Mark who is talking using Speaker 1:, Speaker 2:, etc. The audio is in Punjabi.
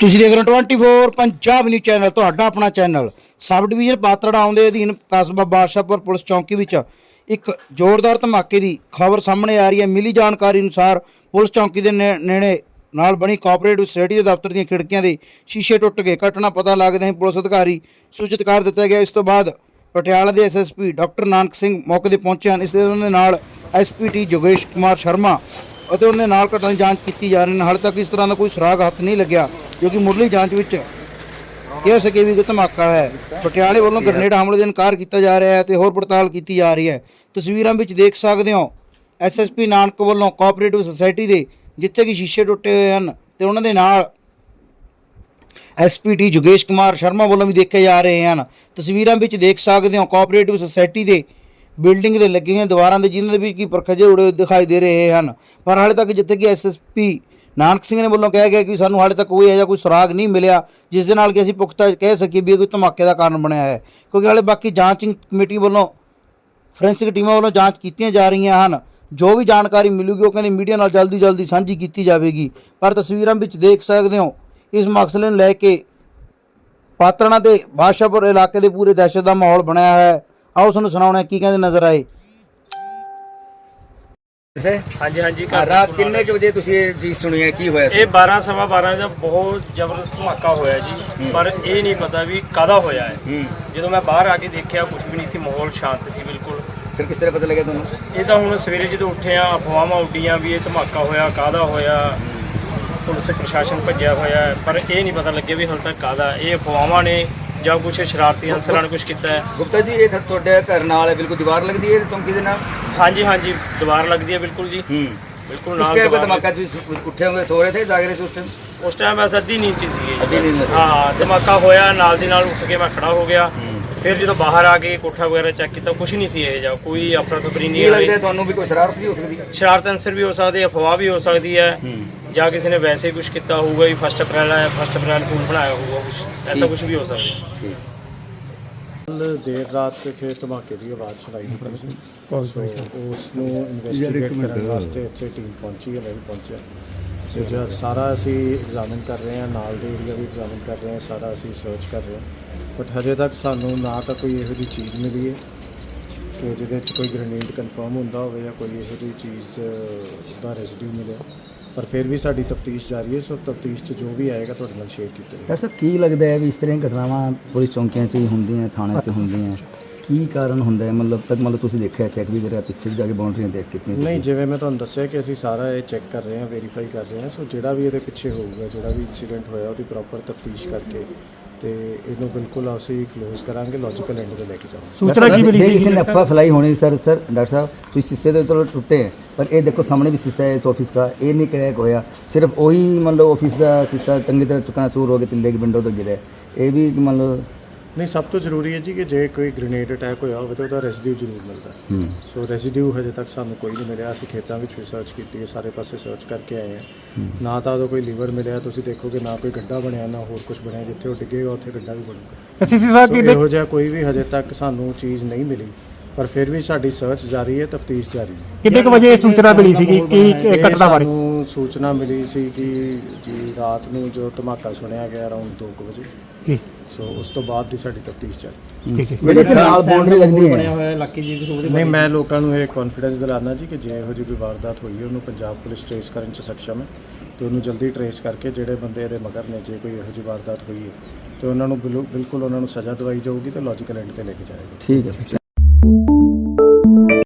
Speaker 1: ਤੁਸੀਂ ਦੇਖ ਰਹੇ ਹੋ 24 ਪੰਜਾਬ ਨਿਊਜ਼ ਚੈਨਲ ਤੁਹਾਡਾ ਆਪਣਾ ਚੈਨਲ ਸਬ ਡਿਵੀਜ਼ਨ ਪਾਤੜਾ ਆਉਂਦੇ ਅਧੀਨ ਕਸਬਾ ਬਾਦਸ਼ਾਹਪੁਰ ਪੁਲਿਸ ਚੌਂਕੀ ਵਿੱਚ ਇੱਕ ਜ਼ੋਰਦਾਰ ਧਮਾਕੇ ਦੀ ਖਬਰ ਸਾਹਮਣੇ ਆ ਰਹੀ ਹੈ। ਮਿਲੀ ਜਾਣਕਾਰੀ ਅਨੁਸਾਰ ਪੁਲਿਸ ਚੌਂਕੀ ਦੇ ਨੇੜੇ ਨਾਲ ਬਣੀ ਕੋਆਪਰੇਟਿਵ ਸੋਸਾਇਟੀ ਦੇ ਦਫ਼ਤਰ ਦੀਆਂ ਖਿੜਕੀਆਂ ਦੇ ਸ਼ੀਸ਼ੇ ਟੁੱਟ ਗਏ। ਘਟਨਾ ਪਤਾ ਲੱਗਦੇ ਹੀ ਪੁਲਿਸ ਅਧਿਕਾਰੀ ਸੂਚਿਤ ਕਰ ਦਿੱਤਾ ਗਿਆ। ਇਸ ਤੋਂ ਬਾਅਦ ਪਟਿਆਲਾ ਦੇ ਐਸਐਸਪੀ ਡਾਕਟਰ ਨਾਨਕ ਸਿੰਘ ਮੌਕੇ ਤੇ ਪਹੁੰਚੇ ਹਨ। ਇਸ ਦੇ ਉਹਨਾਂ ਦੇ ਨਾਲ ਐਸਪੀਟੀ ਜੋਗੇਸ਼ ਕੁਮਾਰ ਸ਼ਰਮਾ ਅਤੇ ਉਹਨਾਂ ਦੇ ਨਾਲ ਘਟਨਾ ਦੀ ਜਾਂਚ ਕੀਤੀ ਜਾ ਰਹੀ ਹੈ। ਹਾਲੇ ਤੱਕ ਇਸ ਤਰ੍ਹਾਂ ਦਾ ਕੋਈ ਸੁਰਾਗ ਹੱਥ ਨਹੀਂ ਲੱਗਿਆ। ਕਿਉਂਕਿ ਮੁੱਢਲੀ ਜਾਂਚ ਵਿੱਚ ਕਹਿ ਸਕੇ ਵੀ ਕਿ ਧਮਾਕਾ ਹੈ ਪਟਿਆਲੇ ਵੱਲੋਂ ਗ੍ਰਨੇਡ ਹਮਲੇ ਦਾ ਇਨਕਾਰ ਕੀਤਾ ਜਾ ਰਿਹਾ ਹੈ ਤੇ ਹੋਰ ਪੜਤਾਲ ਕੀਤੀ ਜਾ ਰਹੀ ਹੈ। ਤਸਵੀਰਾਂ ਵਿੱਚ ਦੇਖ ਸਕਦੇ ਹੋ ਐਸਐਸਪੀ ਨਾਨਕ ਵੱਲੋਂ ਕੋਆਪਰੇਟਿਵ ਸੁਸਾਇਟੀ ਦੇ ਜਿੱਥੇ ਕਿ ਸ਼ੀਸ਼ੇ ਟੁੱਟੇ ਹੋਏ ਹਨ ਤੇ ਉਹਨਾਂ ਦੇ ਨਾਲ ਐਸਪੀਟੀ ਜੋਗੇਸ਼ ਕੁਮਾਰ ਸ਼ਰਮਾ ਵੱਲੋਂ ਵੀ ਦੇਖੇ ਜਾ ਰਹੇ ਹਨ। ਤਸਵੀਰਾਂ ਵਿੱਚ ਦੇਖ ਸਕਦੇ ਹੋ ਕੋਆਪਰੇਟਿਵ ਸੁਸਾਇਟੀ ਦੇ ਬਿਲਡਿੰਗ ਦੇ ਲੱਗੇ ਹੋਏ ਦੀਵਾਰਾਂ ਦੇ ਜਿਨ੍ਹਾਂ ਦੇ ਵਿੱਚ ਕੀ ਪਰਖਜੇ ਉੜੇ ਦਿਖਾਈ ਦੇ ਰਹੇ ਹਨ। ਪਰ ਹਾਲੇ ਤੱਕ ਜਿੱਥੇ ਕਿ ਐਸਐਸਪੀ ਨਾਨਕ ਸਿੰਘ ਨੇ ਵੱਲੋਂ ਕਿਹਾ ਗਿਆ ਕਿ ਸਾਨੂੰ ਹਾਲੇ ਤੱਕ ਕੋਈ ਇਹੋ ਜਿਹਾ ਕੋਈ ਸੁਰਾਗ ਨਹੀਂ ਮਿਲਿਆ, ਜਿਸ ਦੇ ਨਾਲ ਕਿ ਅਸੀਂ ਪੁਖਤਾ ਕਹਿ ਸਕੀਏ ਵੀ ਇਹ ਕੋਈ ਧਮਾਕੇ ਦਾ ਕਾਰਨ ਬਣਿਆ ਹੈ। ਕਿਉਂਕਿ ਹਾਲੇ ਬਾਕੀ ਜਾਂਚਿੰਗ ਕਮੇਟੀ ਵੱਲੋਂ ਫੋਰੈਂਸਿਕ ਟੀਮਾਂ ਵੱਲੋਂ ਜਾਂਚ ਕੀਤੀਆਂ ਜਾ ਰਹੀਆਂ ਹਨ। ਜੋ ਵੀ ਜਾਣਕਾਰੀ ਮਿਲੂਗੀ, ਉਹ ਕਹਿੰਦੇ ਮੀਡੀਆ ਨਾਲ ਜਲਦੀ ਜਲਦੀ ਸਾਂਝੀ ਕੀਤੀ ਜਾਵੇਗੀ। ਪਰ ਤਸਵੀਰਾਂ ਵਿੱਚ ਦੇਖ ਸਕਦੇ ਹੋ, ਇਸ ਮਸਲੇ ਨੂੰ ਲੈ ਕੇ ਪਾਤਰਣਾ ਤੇ ਬਾਦਸ਼ਾਹਪੁਰ ਇਲਾਕੇ ਦੇ ਪੂਰੇ ਦਹਿਸ਼ਤ ਦਾ ਮਾਹੌਲ ਬਣਿਆ ਹੈ। ਆਓ ਤੁਹਾਨੂੰ ਸੁਣਾਉਣਾ ਕੀ ਕਹਿੰਦੇ ਨਜ਼ਰ ਆਏ।
Speaker 2: ਸੇ
Speaker 3: ਹਾਂਜੀ ਹਾਂਜੀ
Speaker 2: ਹਾਂ, ਰਾਤ ਕਿੰਨੇ ਕੁ ਵਜੇ ਤੁਸੀਂ ਇਹ ਚੀਜ਼ ਸੁਣੀ ਹੈ? ਕੀ ਹੋਇਆ ਸੀ?
Speaker 3: ਇਹ 12 ਸਵਾ 12 ਦਾ ਬਹੁਤ ਜ਼ਬਰਦਸਤ ਧਮਾਕਾ ਹੋਇਆ ਜੀ। ਪਰ ਇਹ ਨਹੀਂ ਪਤਾ ਵੀ ਕਾਦਾ ਹੋਇਆ ਹੈ। ਜਦੋਂ ਮੈਂ ਬਾਹਰ ਆ ਕੇ ਦੇਖਿਆ ਕੁਝ ਵੀ ਨਹੀਂ ਸੀ ਮਾਹੌਲ ਸ਼ਾਂਤ ਸੀ ਬਿਲਕੁਲ।
Speaker 2: ਫਿਰ ਕਿਸ ਤਰ੍ਹਾਂ ਪਤਾ ਲੱਗਿਆ ਤੁਹਾਨੂੰ?
Speaker 3: ਇਹ ਤਾਂ ਹੁਣ ਸਵੇਰੇ ਜਦੋਂ ਉੱਠੇ ਆ ਅਫਵਾਹਾਂ ਉੱਡੀਆਂ ਵੀ ਇਹ ਧਮਾਕਾ ਹੋਇਆ ਕਾਦਾ ਹੋਇਆ ਪੁਲਿਸ ਪ੍ਰਸ਼ਾਸਨ ਭੱਜਿਆ ਹੋਇਆ ਹੈ ਪਰ ਇਹ ਨਹੀਂ ਪਤਾ ਲੱਗਿਆ ਵੀ ਹਾਲ ਤੱਕ ਕਾਦਾ ਇਹ ਅਫਵਾਹਾਂ ਨੇ ਜਾਂ ਕੁਝ ਸ਼ਰਾਰਤੀ ਅਨਸਰਾਂ ਨੇ ਕੁਝ ਕੀਤਾ ਹੈ।
Speaker 2: ਗੁਪਤਾ ਜੀ ਇਹ ਤੁਹਾਡੇ ਘਰ ਨਾਲ ਹੈ ਬਿਲਕੁਲ ਦੀਵਾਰ ਲੱਗਦੀ ਹੈ ਚੌਂਕੀ ਦੇ ਨਾਲ?
Speaker 3: ਹਾਂਜੀ ਹਾਂਜੀ ਦੀਵਾਰ ਲੱਗਦੀ ਹੈ ਬਿਲਕੁਲ ਜੀ।
Speaker 2: ਹੂੰ।
Speaker 3: ਬਿਲਕੁਲ
Speaker 2: ਉਸ
Speaker 3: ਨਾਲ
Speaker 2: ਟਾਈਮ
Speaker 3: ਦੀਵਾਰ
Speaker 2: ਧਮਾਕਾ ਤੁਸੀਂ ਉੱਠੇ ਹੋਗੇ ਸੋ ਰਹੇ ਥੇ ਜਾਗ ਰਹੇ ਸੀ ਉਸ ਟਾਈਮ
Speaker 3: ਉਸ ਟਾਈਮ ਮੈਂ ਅੱਧੀ ਨੀਂਦ 'ਚ ਸੀਗੇ
Speaker 2: ਅੱਧੀ ਨੀਂਦ 'ਚ।
Speaker 3: ਹਾਂ ਧਮਾਕਾ ਹੋਇਆ ਨਾਲ ਦੀ ਨਾਲ ਉੱਠ ਕੇ ਮੈਂ ਖੜਾ ਹੋ ਗਿਆ। ਫਿਰ ਜਦੋਂ ਬਾਹਰ ਆ ਕੇ ਕੋਠਾ ਵਗੈਰਾ ਚੈੱਕ ਕੀਤਾ ਕੁਝ ਨਹੀਂ ਸੀ ਇਹ ਜਾ ਕੋਈ ਅਫਰਾ ਤਫਰੀ
Speaker 2: ਕੀ
Speaker 3: ਨਹੀਂ
Speaker 2: ਲੱਗਦਾ ਹੈ
Speaker 3: ਆਈ
Speaker 2: ਤੁਹਾਨੂੰ ਵੀ ਕੋਈ ਸ਼ਰਾਰਤ ਵੀ ਹੋ ਸਕਦੀ ਹੈ?
Speaker 3: ਸ਼ਰਾਰਤ ਅਨਸਰ ਵੀ ਹੋ ਸਕਦੀ ਹੈ ਅਫਵਾਹ ਵੀ ਹੋ ਸਕਦੀ ਹੈ।
Speaker 2: ਹੂੰ।
Speaker 3: ਜਾਂ ਕਿਸੇ ਨੇ ਵੈਸੇ ਕੁਝ ਕੀਤਾ ਹੋਊਗਾ ਵੀ ਫਸਟ ਅਪ੍ਰੈਲ ਹੈ ਫਸਟ ਅਪ੍ਰੈਲ ਫੂਲ ਬਣਾਇਆ ਹੋਊਗਾ ਕੁਝ ਐਸਾ ਕੁਝ ਵੀ ਹੋ ਸਕਦਾ ਹੈ।
Speaker 2: ਠੀਕ।
Speaker 4: ਕੱਲ ਦੇਰ ਰਾਤ ਇੱਥੇ ਧਮਾਕੇ ਦੀ ਆਵਾਜ਼ ਸੁਣਾਈ ਦਿੱਤੀ ਸੀ। ਸੋ ਉਸ ਨੂੰ ਇਨਵੈਸਟੀਗੇਟ ਕਰਨ ਵਾਸਤੇ ਇੱਥੇ ਟੀਮ ਪਹੁੰਚੀ ਹੈ ਮੈਂ ਵੀ ਪਹੁੰਚਿਆ। ਸੋ ਜਦ ਸਾਰਾ ਅਸੀਂ ਐਗਜ਼ਾਮਿਨ ਕਰ ਰਹੇ ਹਾਂ ਨਾਲ ਦੇ ਏਰੀਆ ਵੀ ਐਗਜ਼ਾਮਿਨ ਕਰ ਰਹੇ ਹਾਂ ਸਾਰਾ ਅਸੀਂ ਸਰਚ ਕਰ ਰਹੇ ਹਾਂ। ਬਟ ਹਜੇ ਤੱਕ ਸਾਨੂੰ ਨਾ ਤਾਂ ਕੋਈ ਇਹੋ ਜਿਹੀ ਚੀਜ਼ ਮਿਲੀ ਹੈ ਕਿ ਜਿਹਦੇ ਵਿੱਚ ਕੋਈ ਗ੍ਰੇਨੇਡ ਕਨਫਰਮ ਹੁੰਦਾ ਹੋਵੇ ਜਾਂ ਕੋਈ ਇਹੋ ਜਿਹੀ ਚੀਜ਼ ਦਾ ਰੈਜ਼ੀਡਿਊ ਮਿਲਿਆ। ਪਰ ਫਿਰ ਵੀ ਸਾਡੀ ਤਫਤੀਸ਼ ਜਾਰੀ ਹੈ ਸੋ ਤਫਤੀਸ਼ 'ਚ ਜੋ ਵੀ ਆਏਗਾ ਤੁਹਾਡੇ ਨਾਲ ਸ਼ੇਅਰ ਕੀਤਾ ਜਾਏਗਾ
Speaker 5: ਡਾਕਟਰ ਸਾਹਿਬ ਕੀ ਲੱਗਦਾ ਹੈ ਵੀ ਇਸ ਤਰ੍ਹਾਂ ਦੀਆਂ ਘਟਨਾਵਾਂ ਪੁਲਿਸ ਚੌਂਕੀਆਂ 'ਚ ਹੀ ਹੁੰਦੀਆਂ ਥਾਣਿਆਂ 'ਚ ਹੁੰਦੀਆਂ ਕੀ ਕਾਰਨ ਹੁੰਦਾ ਹੈ ਮਤਲਬ ਤੱਕ ਮਤਲਬ ਤੁਸੀਂ ਦੇਖਿਆ ਚੈੱਕ ਵੀ ਕਰਿਆ ਪਿੱਛੇ ਵੀ ਜਾ ਕੇ ਬਾਉਂਡਰੀਆਂ ਦੇਖ ਕੀਤੀਆਂ
Speaker 4: ਨਹੀਂ ਜਿਵੇਂ ਮੈਂ ਤੁਹਾਨੂੰ ਦੱਸਿਆ ਕਿ ਅਸੀਂ ਸਾਰਾ ਇਹ ਚੈੱਕ ਕਰ ਰਹੇ ਹਾਂ ਵੈਰੀਫਾਈ ਕਰ ਰਹੇ ਹਾਂ ਸੋ ਜਿਹੜਾ ਵੀ ਇਹਦੇ ਪਿੱਛੇ ਹੋਊਗਾ ਜਿਹੜਾ ਵੀ ਇਨਸੀਡੈਂਟ ਹੋਇਆ ਉਹਦੀ ਪ੍ਰੋਪਰ ਤਫਤੀਸ਼ ਕਰਕੇ ਤੇ ਇਹਨੂੰ ਬਿਲਕੁਲ ਅਸੀਂ ਕਲੋਜ਼ ਕਰਾਂਗੇ ਲੌਜੀਕਲ ਐਂਡ ਤੇ ਲੈ ਕੇ ਜਾਵਾਂਗੇ
Speaker 5: ਸੂਚਨਾ ਕੀ ਮਿਲੀ ਸੀ ਕਿਸੇ ਨੇ ਅਫਵਾਹ ਫੈਲਾਈ ਹੋਣੀ ਸਰ ਸਰ ਡਾਕਟਰ ਸਾਹਿਬ ਤੁਸੀਂ ਸ਼ੀਸ਼ੇ ਦੇ ਚਲੋ ਟੁੱਟੇ ਹੈ, ਪਰ ਇਹ ਦੇਖੋ ਸਾਹਮਣੇ ਵੀ ਸ਼ੀਸ਼ਾ ਹੈ ਇਸ ਆਫਿਸ ਦਾ। ਇਹ ਨਹੀਂ ਕਰੈਕ ਹੋਇਆ। ਸਿਰਫ ਉਹੀ ਮੰਨ ਲਓ ਆਫਿਸ ਦਾ ਸ਼ੀਸ਼ਾ ਚੰਗੀ ਤਰ੍ਹਾਂ ਚੁੱਕਣਾ ਚੂਰ ਹੋ ਕੇ ਤਿੰਲੇ ਦੀ ਵਿੰਡੋ ਤੋਂ ਗਿਰਿਆ ਇਹ ਵੀ ਮੰਨ ਲਓ
Speaker 4: ਨਹੀਂ ਸਭ ਤੋਂ ਜ਼ਰੂਰੀ ਹੈ ਜੀ ਕਿ ਜੇ ਕੋਈ ਗ੍ਰੇਨੇਡ ਅਟੈਕ ਹੋਇਆ ਹੋਵੇ ਤਾਂ ਉਹਦਾ ਰੈਜ਼ੀਡਿਊ ਜ਼ਰੂਰ ਮਿਲਦਾ ਸੋ ਰੈਜ਼ੀਡਿਊ ਹਜੇ ਤੱਕ ਸਾਨੂੰ ਕੋਈ ਨਹੀਂ ਮਿਲਿਆ। ਅਸੀਂ ਖੇਤਾਂ ਵਿੱਚ ਵੀ ਸਰਚ ਕੀਤੀ ਹੈ ਸਾਰੇ ਪਾਸੇ ਸਰਚ ਕਰਕੇ ਆਏ ਹਾਂ। ਨਾ ਤਾਂ ਉਹਦਾ ਕੋਈ ਲੀਵਰ ਮਿਲਿਆ ਤੁਸੀਂ ਦੇਖੋਗੇ ਨਾ ਕੋਈ ਗੱਡਾ ਬਣਿਆ ਨਾ ਹੋਰ ਕੁਝ ਬਣਿਆ। ਜਿੱਥੇ ਉਹ ਡਿੱਗੇਗਾ ਉੱਥੇ ਗੱਡਾ ਵੀ ਬਣੂਗਾ।
Speaker 6: ਅਸੀਂ ਇਸ ਵਾਰ
Speaker 4: ਇਹੋ ਜਿਹਾ ਕੋਈ ਵੀ ਹਜੇ ਤੱਕ ਸਾਨੂੰ ਚੀਜ਼ ਨਹੀਂ ਮਿਲੀ। ਪਰ ਫਿਰ ਵੀ ਸਾਡੀ ਸਰਚ ਜਾਰੀ ਹੈ ਤਫਤੀਸ਼ ਜਾਰੀ ਹੈ।
Speaker 6: ਕਿੰਨੇ ਕੁ ਵਜੇ ਇਹ ਸੂਚਨਾ ਮਿਲੀ ਸੀਗੀ ਕਿ
Speaker 4: ਇਹ
Speaker 6: ਘਟਨਾ ਬਾਰੇ
Speaker 4: ਸਾਨੂੰ ਸੂਚਨਾ ਮਿਲੀ ਸੀ ਕਿ ਜੀ ਰਾਤ ਨੂੰ ਜੋ ਧਮਾਕਾ ਸੁਣਿਆ ਗਿਆ ਅਰਾਊਂਡ 2 ਵਜੇ।
Speaker 6: ਜੀ।
Speaker 4: ਸੋ ਉਸ ਤੋਂ ਬਾਅਦ ਦੀ ਸਾਡੀ ਤਫਤੀਸ਼ ਚੱਲ
Speaker 6: ਜੀ ਜੀ।
Speaker 5: ਜਿਹੜੇ ਨਾਲ ਬਾਉਂਡਰੀ ਲੱਗਦੀ ਹੈ?
Speaker 4: ਨਹੀਂ ਮੈਂ ਲੋਕਾਂ ਨੂੰ ਇਹ ਕੌਨਫੀਡੈਂਸ ਦਿਲਾਨਾ ਜੀ ਕਿ ਜੇ ਇਹੋ ਜਿਹੀ ਕੋਈ ਵਾਰਦਾਤ ਹੋਈ ਹੈ ਉਹਨੂੰ ਪੰਜਾਬ ਪੁਲਿਸ ਟ੍ਰੇਸ ਕਰਨ 'ਚ ਸક્ષਮ ਹੈ। ਤੇ ਉਹਨੂੰ ਜਲਦੀ ਟ੍ਰੇਸ ਕਰਕੇ ਜਿਹੜੇ ਬੰਦੇ ਇਹਦੇ ਮਗਰ ਨੇ ਜੇ ਕੋਈ ਇਹੋ ਜਿਹੀ ਵਾਰਦਾਤ ਹੋਈ ਹੈ ਤੇ ਉਹਨਾਂ ਨੂੰ ਬਿਲੁ- ਬਿਲਕੁਲ ਉਹਨਾਂ ਨੂੰ ਸਜ਼ਾ ਦਵਾਈ ਜਾਊਗੀ ਤੇ ਲੌਜੀਕਲ ਐਂਡ ਤੇ ਲੈ ਕੇ ਜਾਏਗਾ।
Speaker 5: ਠੀਕ ਹੈ।